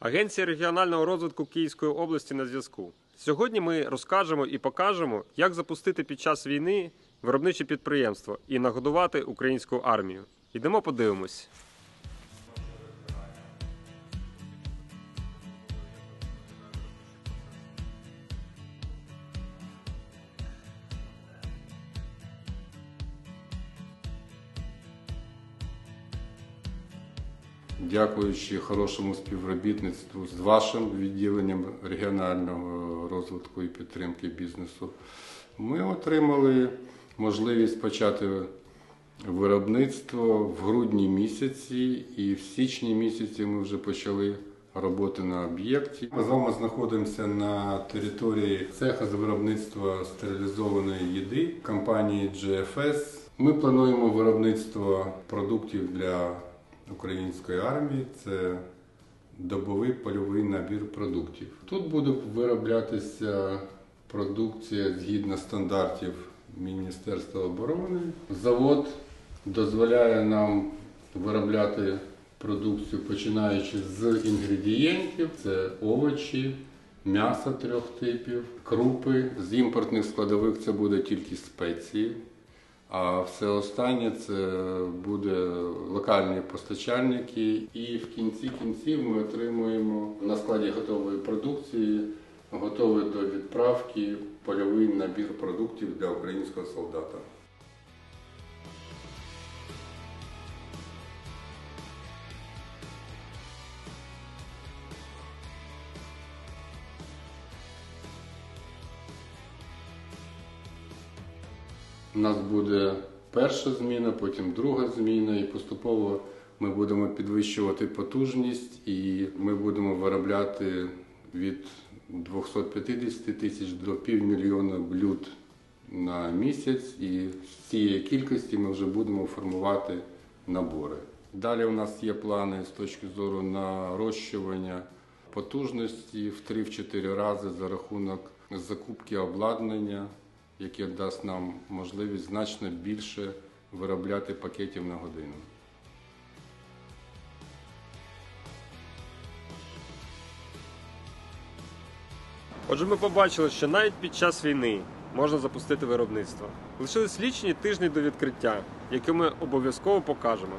Агенція регіонального розвитку Київської області на зв'язку. Сьогодні ми розкажемо і покажемо, як запустити під час війни виробниче підприємство і нагодувати українську армію. Йдемо подивимось. Дякуючи хорошому співробітництву з вашим відділенням регіонального розвитку і підтримки бізнесу, ми отримали можливість почати виробництво в грудні місяці, і в січні місяці ми вже почали роботи на об'єкті. Ми з вами знаходимося на території цеха з виробництва стерилізованої їди компанії GFS. Ми плануємо виробництво продуктів для української армії. Це добовий польовий набір продуктів. Тут буде вироблятися продукція згідно стандартів Міністерства оборони. Завод дозволяє нам виробляти продукцію, починаючи з інгредієнтів, це овочі, м'ясо трьох типів, крупи. З імпортних складових це буде тільки спеції. А все останнє це буде локальні постачальники, і в кінці кінців ми отримуємо на складі готової продукції, готовий до відправки польовий набір продуктів для українського солдата. У нас буде перша зміна, потім друга зміна, і поступово ми будемо підвищувати потужність, і ми будемо виробляти від 250 тисяч до півмільйона блюд на місяць, і з цієї кількості ми вже будемо формувати набори. Далі у нас є плани з точки зору нарощування потужності в 3-4 рази за рахунок закупки обладнання, яке дасть нам можливість значно більше виробляти пакетів на годину. Отже, ми побачили, що навіть під час війни можна запустити виробництво. Лишились лічені тижні до відкриття, яке ми обов'язково покажемо.